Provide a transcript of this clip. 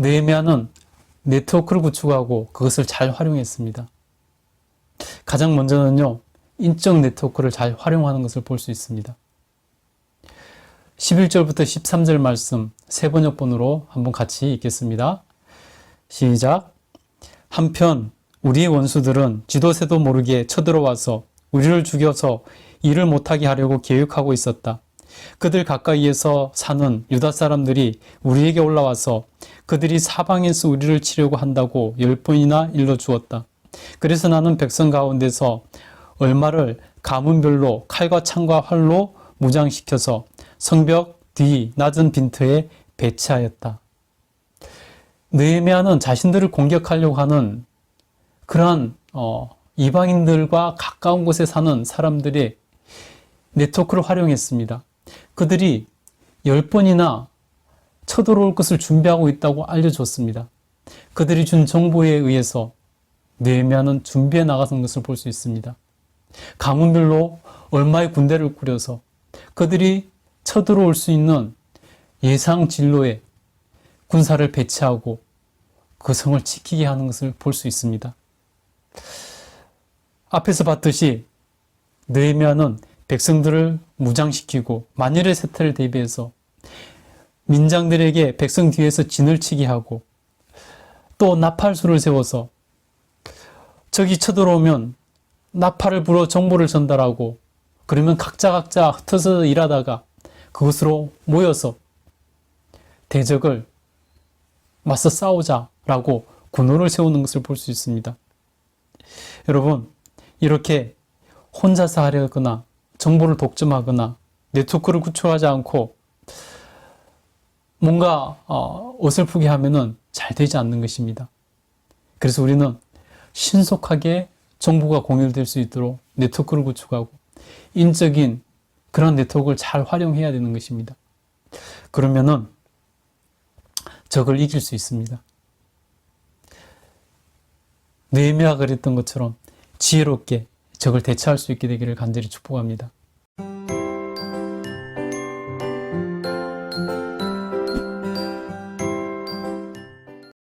느헤미야는 네트워크를 구축하고 그것을 잘 활용했습니다. 가장 먼저는요, 인적 네트워크를 잘 활용하는 것을 볼 수 있습니다. 11절부터 13절 말씀 세 번역본으로 한번 같이 읽겠습니다. 시작. 한편 우리의 원수들은 지도새도 모르게 쳐들어와서 우리를 죽여서 일을 못하게 하려고 계획하고 있었다. 그들 가까이에서 사는 유다 사람들이 우리에게 올라와서 그들이 사방에서 우리를 치려고 한다고 열 번이나 일러 주었다. 그래서 나는 백성 가운데서 얼마를 가문별로 칼과 창과 활로 무장시켜서 성벽 뒤 낮은 빈터에 배치하였다. 느헤미야는 자신들을 공격하려고 하는 그러한 어, 이방인들과 가까운 곳에 사는 사람들의 네트워크를 활용했습니다. 그들이 열 번이나 쳐들어올 것을 준비하고 있다고 알려줬습니다. 그들이 준 정보에 의해서 느헤미야는 준비해 나가는 것을 볼 수 있습니다. 가문별로 얼마의 군대를 꾸려서 그들이 쳐들어올 수 있는 예상 진로에 군사를 배치하고 그 성을 지키게 하는 것을 볼 수 있습니다. 앞에서 봤듯이 느헤미야는 백성들을 무장시키고 만일의 세태를 대비해서 민장들에게 백성 뒤에서 진을 치게 하고 또 나팔수를 세워서 적이 쳐들어오면 나팔을 불어 정보를 전달하고 그러면 각자 각자 흩어서 일하다가 그것으로 모여서 대적을 맞서 싸우자라고 군호를 세우는 것을 볼 수 있습니다. 여러분, 이렇게 혼자서 하려거나 정보를 독점하거나 네트워크를 구축하지 않고 뭔가 어, 어설프게 하면은 잘 되지 않는 것입니다. 그래서 우리는 신속하게 정보가 공유될 수 있도록 네트워크를 구축하고 인적인 그런 네트워크를 잘 활용해야 되는 것입니다. 그러면은 적을 이길 수 있습니다. 느헤미야가 그랬던 것처럼 지혜롭게 적을 대처할 수 있게 되기를 간절히 축복합니다.